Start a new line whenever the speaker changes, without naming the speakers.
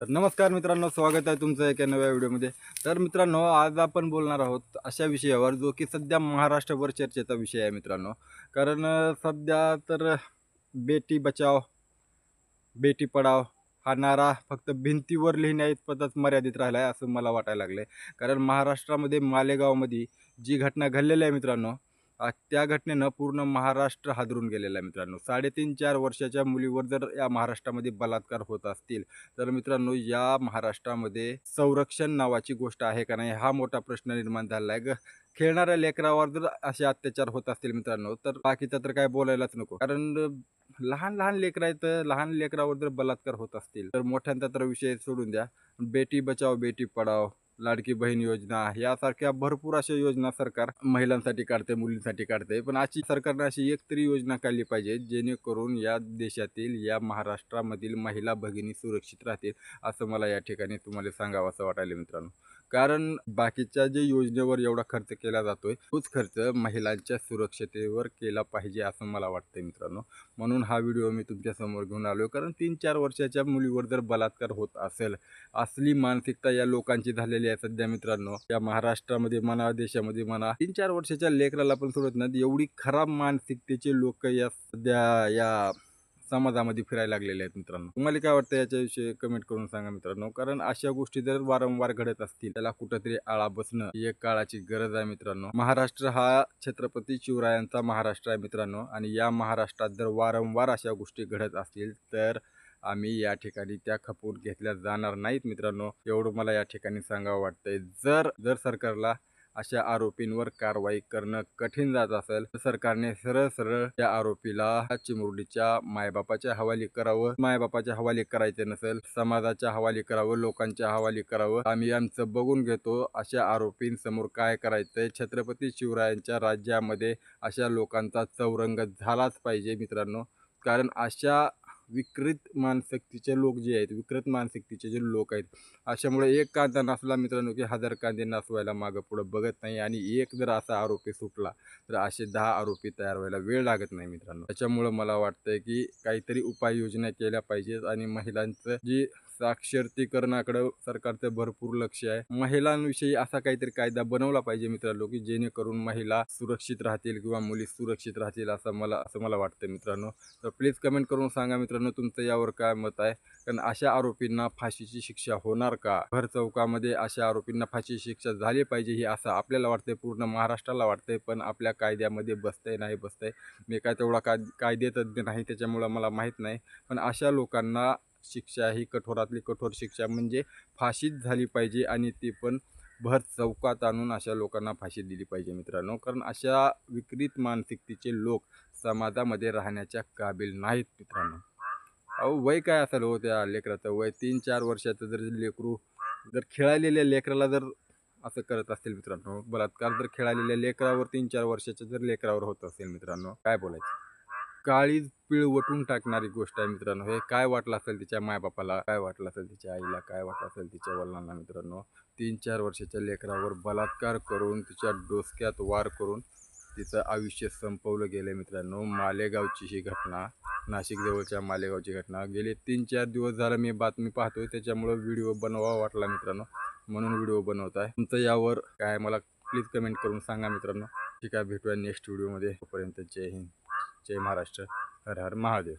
तर नमस्कार मित्रांनो स्वागत आहे तुमचं एका नव्या व्हिडिओमध्ये. तर मित्रांनो आज आपण बोलणार आहोत अशा विषयावर जो की सध्या महाराष्ट्रभर चर्चेचा विषय आहे मित्रांनो. कारण सध्या तर बेटी बचाव बेटी पढाव हा नारा फक्त भिंतीवर लिहिण्याइतपतच मर्यादित राहिला आहे असं मला वाटायला लागलं आहे कारण महाराष्ट्रामध्ये मालेगावमध्ये जी घटना घडलेली आहे मित्रांनो त्या घटनेनं पूर्ण महाराष्ट्र हादरून गेलेला आहे मित्रांनो. साडेतीन चार वर्षाच्या मुलीवर जर या महाराष्ट्रामध्ये बलात्कार होत असतील तर मित्रांनो या महाराष्ट्रामध्ये संरक्षण नावाची गोष्ट आहे का नाही हा मोठा प्रश्न निर्माण झाला आहे. ग खेळणाऱ्या लेकरावर जर असे अत्याचार होत असतील मित्रांनो तर बाकीचं तर काय बोलायलाच नको. कारण लहान लहान लेकरं आहेत लहान लेकरावर जर बलात्कार होत असतील तर मोठ्यांचा तर विषय सोडून द्या. बेटी बचाव बेटी पढाव लाडकी बहीण योजना यासारख्या भरपूर अशा योजना सरकार महिलांसाठी काढते मुलींसाठी काढते. पण अशी सरकारने अशी एक तरी योजना काढली पाहिजे जेणेकरून या देशातील या महाराष्ट्रामधील महिला भगिनी सुरक्षित राहतील असं मला या ठिकाणी तुम्हाला सांगावं असं वाटायला मित्रांनो. कारण बाकीच्या जे योजनेवर एवढा खर्च केला जातोय तोच खर्च महिलांच्या सुरक्षतेवर केला पाहिजे असं मला वाटतं मित्रांनो. म्हणून हा व्हिडिओ मी तुमच्यासमोर घेऊन आलो कारण तीन चार वर्षाच्या मुलीवर जर बलात्कार होत असेल असली मानसिकता या लोकांची झालेली आहे सध्या मित्रांनो. या महाराष्ट्रामध्ये म्हणा देशामध्ये म्हणा तीन चार वर्षाच्या लेकराला पण सोडत नाहीत. एवढी खराब मानसिकतेचे लोक या सध्या या समाजामध्ये फिरायला लागलेले आहेत मित्रांनो. तुम्हाला काय वाटतं याच्याविषयी कमेंट करून सांगा मित्रांनो. कारण अशा गोष्टी जर वारंवार घडत असतील त्याला कुठंतरी आळा बसणं ही एक काळाची गरज आहे मित्रांनो. महाराष्ट्र हा छत्रपती शिवरायांचा महाराष्ट्र आहे मित्रांनो. आणि या महाराष्ट्रात जर वारंवार अशा गोष्टी घडत असतील तर आम्ही या ठिकाणी त्या खपवून घेतल्या जाणार नाहीत मित्रांनो. एवढं मला या ठिकाणी सांगावं वाटतंय. जर जर सरकारला अशा आरोपींवर कारवाई करणं कठीण जात असेल तर सरकारने सरळ सरळ त्या आरोपीला चिमुरडीच्या मायबापाच्या हवाली करावं मायबापाच्या हवाली करायचे नसेल समाजाच्या हवाली करावं लोकांच्या हवाली करावं आम्ही आमचं बघून घेतो अशा आरोपींसमोर काय करायचंय? छत्रपती शिवरायांच्या राज्यामध्ये अशा लोकांचा चौरंग झालाच पाहिजे मित्रांनो. कारण अशा विकृत मानसिकतेचे लोक जे आहेत विकृत मानसिकतेचे जे लोक आहेत अशामुळे एक कांदा नसला मित्रांनो की हजार कांदे नसवायला मागं पुढं बघत नाही आणि एक जर असा आरोपी सुटला तर असे दहा आरोपी तयार व्हायला वेळ लागत नाही मित्रांनो. त्याच्यामुळं मला वाटतंय की काहीतरी उपाययोजना केल्या पाहिजेत आणि महिलांचं जी साक्षरतीकरणाकडं सरकारचं भरपूर लक्ष आहे महिलांविषयी असा काहीतरी कायदा बनवला पाहिजे मित्रांनो की जेणेकरून महिला सुरक्षित राहतील किंवा मुली सुरक्षित राहतील असं मला असं मला वाटतं मित्रांनो. तर प्लीज कमेंट करून सांगा मित्रांनो. तुमचं यावर काय मत आहे? कारण अशा आरोपींना फाशीची शिक्षा होणार का? भर चौकामध्ये अशा आरोपींना फाशीची शिक्षा झाली पाहिजे ही असं आपल्याला वाटतंय पूर्ण महाराष्ट्राला वाटतंय पण आपल्या कायद्यामध्ये बसतंय नाही बसतंय. मी काय तेवढा काय कायदेतज्ञ नाही त्याच्यामुळं मला माहीत नाही. पण अशा लोकांना शिक्षा ही कठोरातली कठोर शिक्षा म्हणजे फाशीच झाली पाहिजे आणि ती पण भर चौकात आणून अशा लोकांना फाशी दिली पाहिजे मित्रांनो. कारण अशा विकृत मानसिकतेचे लोक समाजामध्ये राहण्याच्या काबिल नाहीत मित्रांनो. अहो वय काय असेल हो त्या लेकराचं? वय तीन चार वर्षाचं जर लेकरू जर खेळालेल्या लेकराला जर असं करत असतील मित्रांनो बलात्कार जर खेळालेल्या लेकरावर तीन चार वर्षाच्या जर लेकरावर होत असेल मित्रांनो काय बोलायचं? काळीज पिळवटून टाकणारी गोष्ट आहे मित्रांनो. हे काय वाटलं असेल तिच्या मायबापाला? काय वाटलं असेल तिच्या आईला? काय वाटलं असेल तिच्या वडिलांना मित्रांनो? तीन चार वर्षाच्या लेकरावर बलात्कार करून तिच्या डोसक्यात वार करून तिचं आयुष्य संपवलं गेलं मित्रांनो. मालेगावची ही घटना नाशिकजवळच्या मालेगावची घटना. गेले तीन चार दिवस झालं मी बातमी पाहतोय त्याच्यामुळं व्हिडिओ बनवा वाटला मित्रांनो. म्हणून व्हिडिओ बनवत आहे तुमचं यावर काय मला प्लीज कमेंट करून सांगा मित्रांनो. ठीक आहे भेटूया नेक्स्ट व्हिडिओमध्ये तोपर्यंत जय हिंद जय महाराष्ट्र हर हर महादेव.